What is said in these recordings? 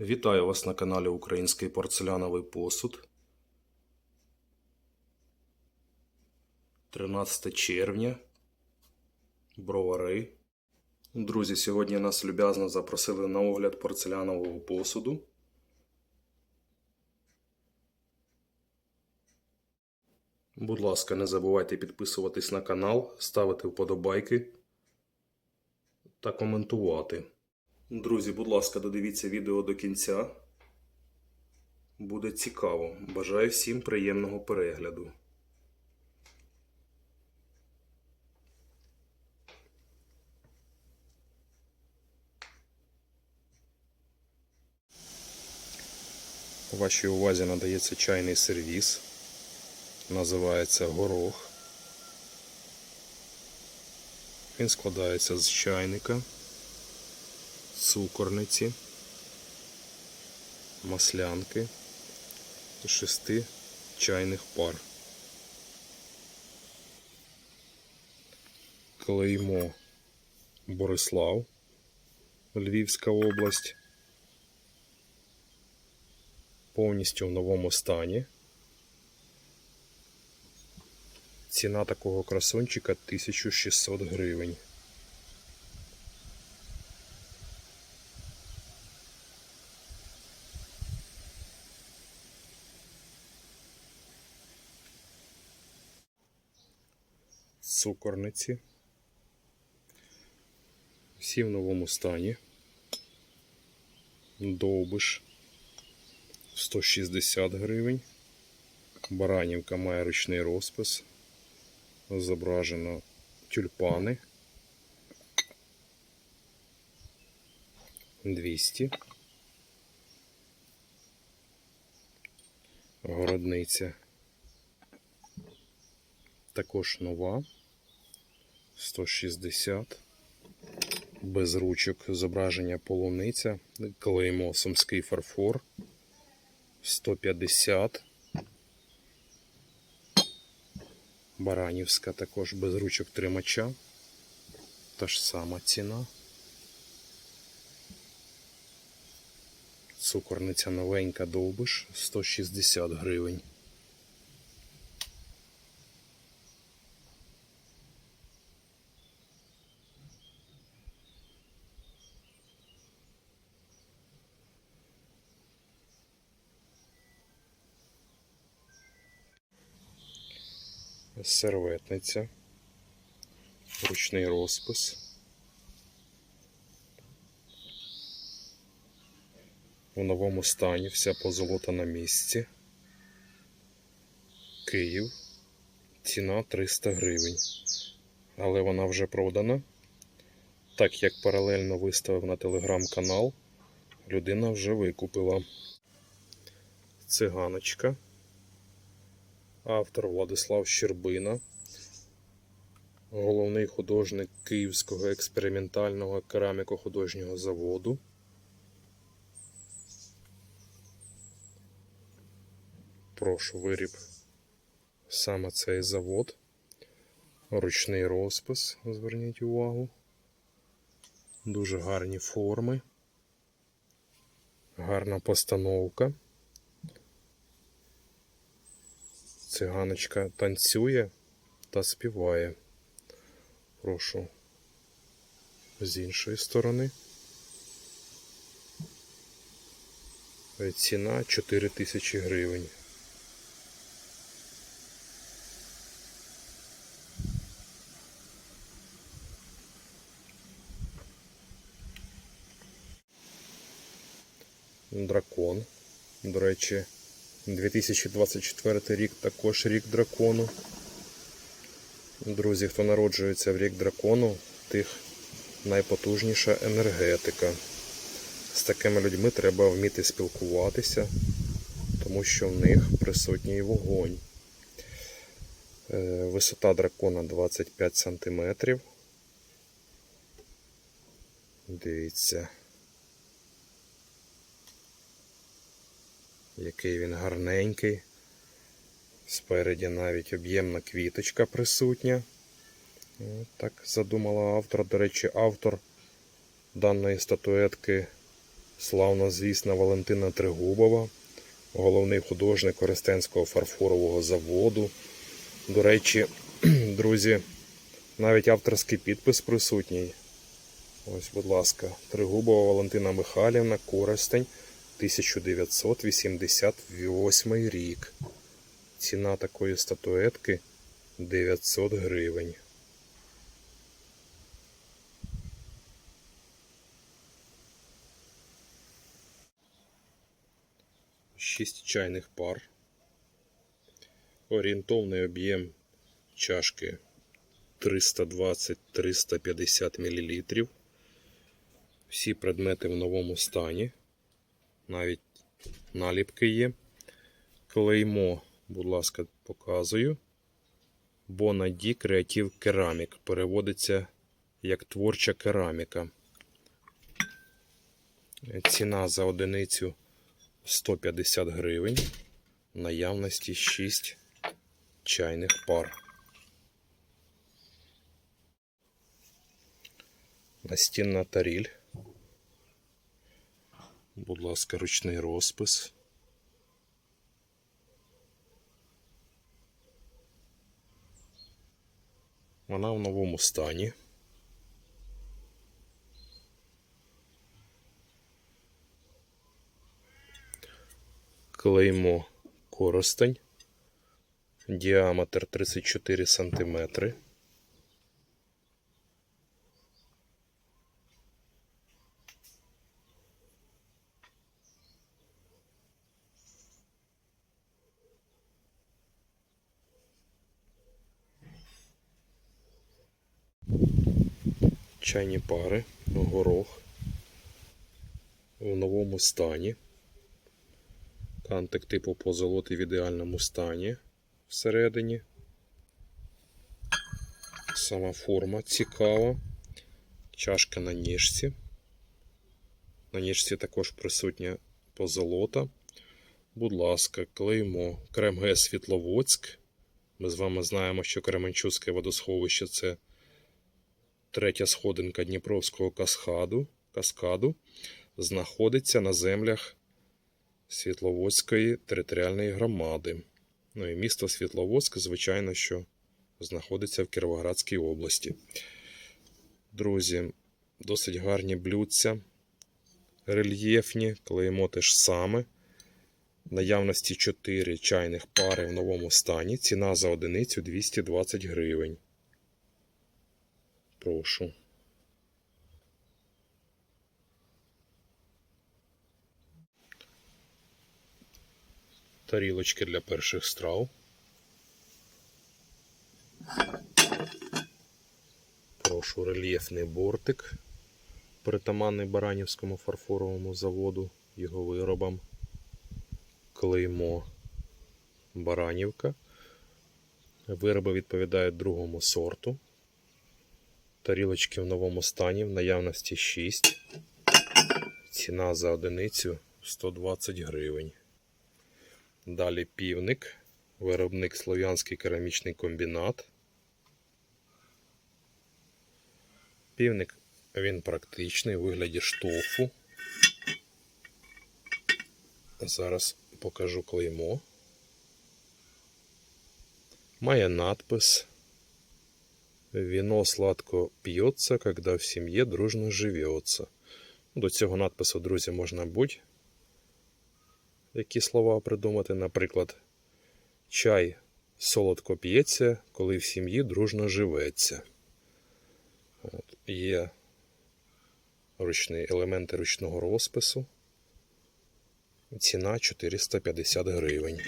Вітаю вас на каналі Український порцеляновий посуд. 13 червня. Бровари. Друзі, сьогодні нас люб'язно запросили на огляд порцелянового посуду. Будь ласка, не забувайте підписуватись на канал, ставити вподобайки та коментувати. Друзі, будь ласка, додивіться відео до кінця. Буде цікаво. Бажаю всім приємного перегляду. Вашій увазі надається чайний сервіс. Називається горох. Він складається з чайника цукорниці, маслянки і шести чайних пар. Клеймо Борислав, Львівська область. Повністю в новому стані. Ціна такого красунчика 1600 гривень. Цукорниці. Всі в новому стані. Довбиш 160 гривень. Баранівка має ручний розпис. Зображено тюльпани. 200. Городниця також нова. 160. Без ручок зображення полуниця. Клеймо сумський фарфор. 150. Баранівська також без ручок тримача. Та ж сама ціна. Цукорниця новенька довбиш 160 гривень. Серветниця, ручний розпис. У новому стані вся позолота на місці. Київ. Ціна 300 гривень. Але вона вже продана. Так як паралельно виставив на телеграм-канал, людина вже викупила. Циганочка автор Владислав Щербина, головний художник Київського експериментального кераміко-художнього заводу. Прошу виріб саме цей завод. Ручний розпис, зверніть увагу. Дуже гарні форми, гарна постановка. Циганочка танцює та співає. Прошу з іншої сторони. Ціна 4 тисячі гривень. Дракон. До речі, 2024 рік також рік дракону. Друзі, хто народжується в рік дракону, тих найпотужніша енергетика. З такими людьми треба вміти спілкуватися, тому що в них присутній вогонь. Е, висота дракона 25 см. Дивіться. Який він гарненький. Спереді навіть об'ємна квіточка присутня. Так задумала автор. До речі, автор даної статуетки Славно звісна Валентина Тригубова, головний художник Коростенського фарфорового заводу. До речі, друзі, навіть авторський підпис присутній. Ось, будь ласка, Тригубова Валентина Михайлівна, Коростень, 1988 рік. Ціна такої статуетки 900 гривень. Шість чайних пар. Орієнтовний об'єм чашки 320-350 мл. Всі предмети в новому стані. Навіть наліпки є. Клеймо, будь ласка, показую. Бонаді Креатив Керамік. Переводиться як творча кераміка. Ціна за одиницю 150 гривень. Наявності 6 чайних пар. Настінна таріль. Будь ласка, ручний розпис. Вона в новому стані. Клеймо коростень. Діаметр 34 сантиметри. Чайні пари, горох в новому стані. Кантик типу позолоти в ідеальному стані всередині. Сама форма цікава. Чашка на ніжці. На ніжці також присутня позолота. Будь ласка, клеймо КРМГ Світловодськ. Ми з вами знаємо, що Кременчуцьке водосховище це третя сходинка Дніпровського каскаду, каскаду. Знаходиться на землях Світловодської територіальної громади. Ну і місто Світловодськ, звичайно, що знаходиться в Кіровоградській області. Друзі, досить гарні блюдця, рельєфні, клеймо те ж саме. Наявності 4 чайних пари в новому стані. Ціна за одиницю 220 гривень. Прошу. тарілочки для перших страв. Прошу рельєфний бортик, притаманний Баранівському фарфоровому заводу, його виробам. Клеймо Баранівка. Вироби відповідають другому сорту. Тарілочки в новому стані, в наявності 6. Ціна за одиницю 120 гривень. Далі півник, виробник Слов'янський керамічний комбінат. Півник він практичний у вигляді штофу. Зараз покажу клеймо. Має надпис Віно сладко п'ється, когда в сім'ї дружно живеться. До цього надпису, друзі, можна будь які слова придумати. Наприклад, чай солодко п'ється, коли в сім'ї дружно живеться. От, Є ручні елементи ручного розпису. Ціна 450 гривень.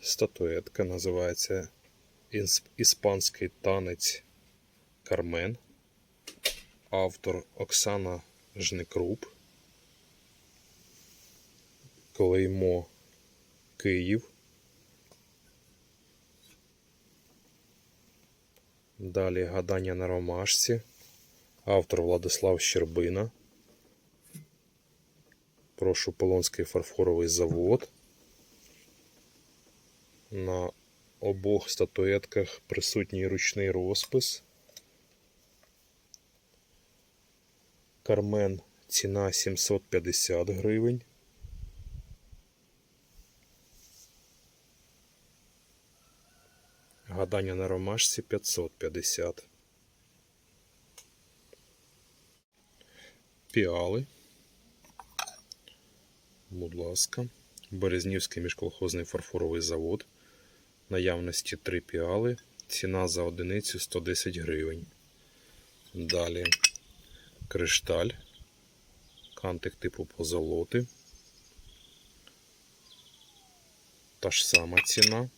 Статуетка називається Іспанський танець Кармен автор Оксана Жникруп. Клеймо Київ. Далі гадання на ромашці. Автор Владислав Щербина. Прошу Полонський фарфоровий завод. На обох статуетках присутній ручний розпис Кармен ціна 750 гривень. Гадання на ромашці 550. Піали. Будь ласка. Березнівський міжколхозний фарфоровий завод. Наявності 3 піали. Ціна за одиницю 110 гривень. Далі кришталь. Кантик типу позолоти. Та ж сама ціна.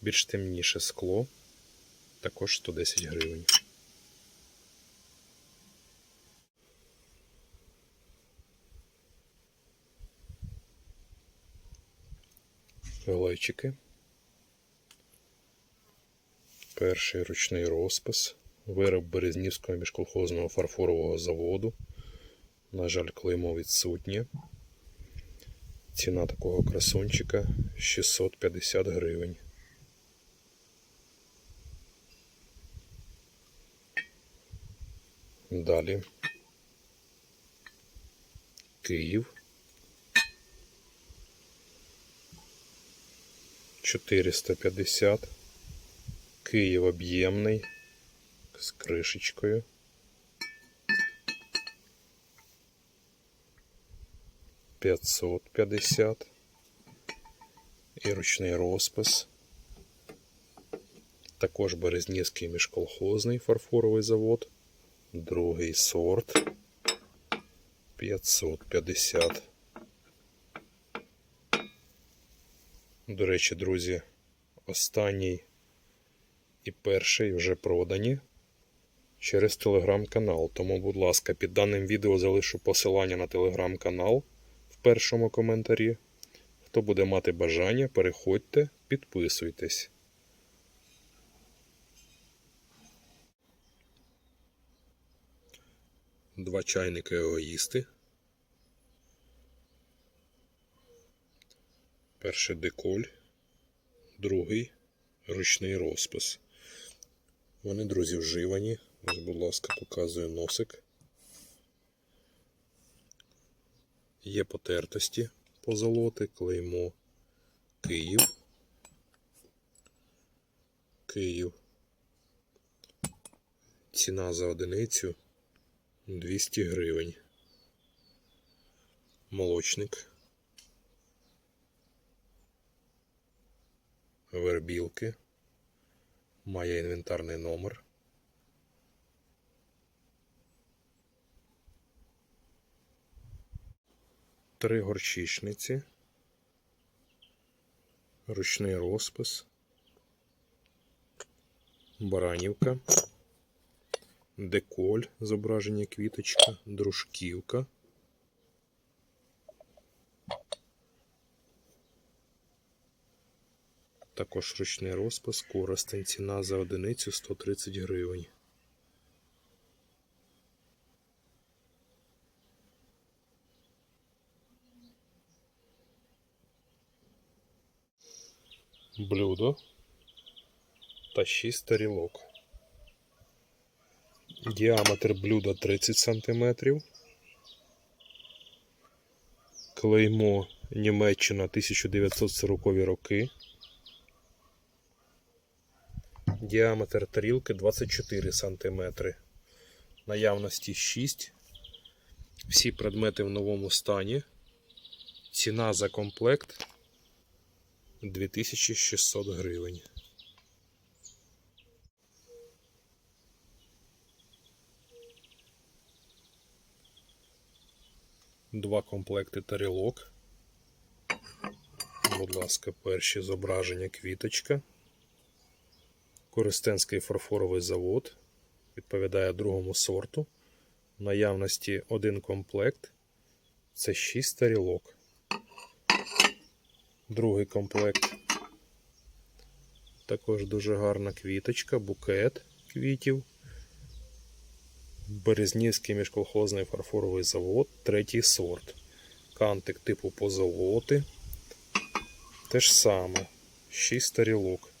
Більш темніше скло. Також 110 гривень. Глечики. Перший ручний розпис. Вироб Березнівського міжколхозного фарфорового заводу. На жаль, клеймо відсутнє. Ціна такого красунчика 650 гривень. Далі. Київ. 450. Київ об'ємний з кришечкою. П'ятсот п'ятдесят. І ручний розпис. Також Березнівський міжколхозний фарфоровий завод. Другий сорт 550. До речі, друзі, останній і перший вже продані через телеграм-канал. Тому, будь ласка, під даним відео залишу посилання на телеграм-канал в першому коментарі. Хто буде мати бажання, переходьте, підписуйтесь. Два чайники егоїсти. Перший деколь, другий ручний розпис. Вони, друзі, вживані. Ось, будь ласка, показую носик. Є потертості позолоти, клеймо Київ. Київ. Ціна за одиницю 200 гривень. Молочник. Вербілки. Має інвентарний номер. Три горчичниці. Ручний розпис. Баранівка. Деколь, зображення квіточка, дружківка. Також ручний розпис, коростень, ціна за одиницю 130 гривень. Блюдо та 6 тарілок. Діаметр блюда 30 см. Клеймо Німеччина 1940 роки. Діаметр тарілки 24 см. Наявності 6. Всі предмети в новому стані. Ціна за комплект 2600 гривень. Два комплекти тарілок. Будь ласка, перші зображення квіточка. Користенський фарфоровий завод. Відповідає другому сорту. В наявності один комплект. Це 6 тарілок. Другий комплект. Також дуже гарна квіточка, букет квітів. Березнівський міжколхозний фарфоровий завод, третій сорт. Кантик типу позолоти. Те ж саме. 6 тарілок.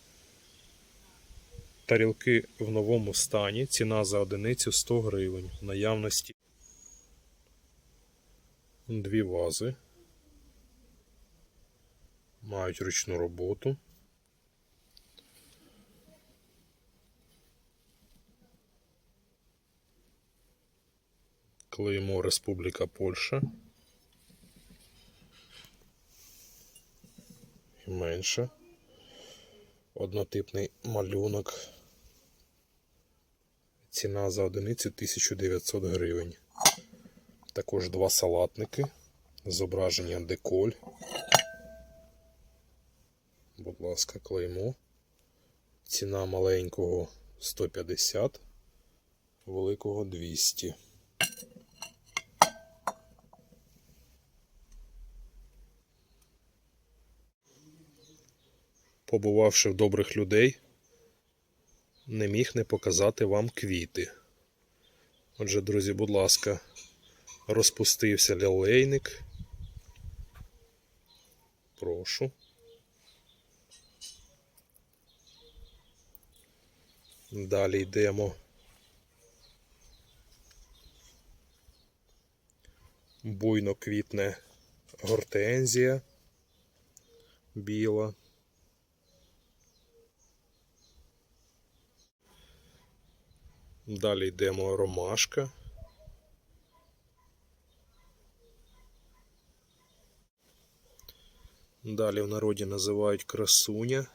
Тарілки в новому стані. Ціна за одиницю 100 гривень. В наявності дві вази. Мають ручну роботу. Клеймо Республіка Польща. Менше. Однотипний малюнок. Ціна за одиницю 1900 гривень. Також два салатники. Зображення деколь. Будь ласка, клеймо. Ціна маленького 150, великого 200. Побувавши в добрих людей, не міг не показати вам квіти. Отже, друзі, будь ласка, розпустився лілейник. Прошу. Далі йдемо. Буйно квітне гортензія біла. Далі йдемо ромашка. Далі в народі називають красуня.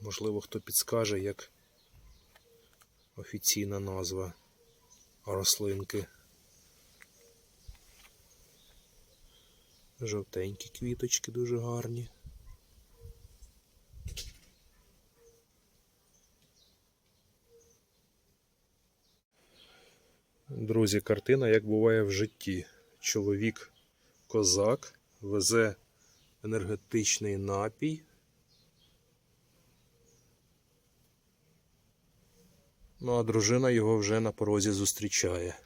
Можливо, хто підскаже, як офіційна назва рослинки. Жовтенькі квіточки дуже гарні. Друзі, картина, як буває в житті. Чоловік козак везе енергетичний напій. Ну, а дружина його вже на порозі зустрічає.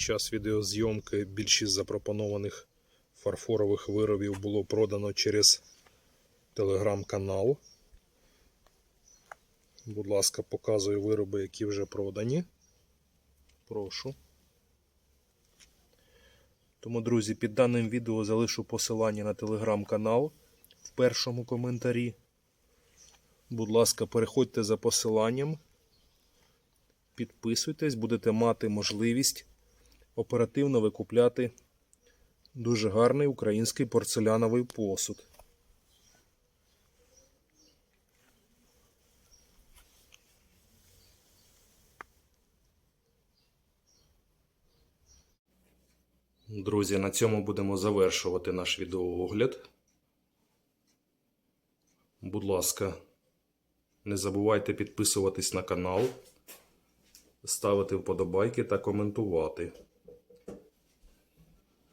Час відеозйомки більшість запропонованих фарфорових виробів було продано через телеграм-канал. Будь ласка, показую вироби, які вже продані. Прошу. Тому, друзі, під даним відео залишу посилання на телеграм-канал в першому коментарі. Будь ласка, переходьте за посиланням. Підписуйтесь, будете мати можливість оперативно викупляти дуже гарний український порцеляновий посуд. Друзі, на цьому будемо завершувати наш відеоогляд. Будь ласка, не забувайте підписуватись на канал, ставити вподобайки та коментувати.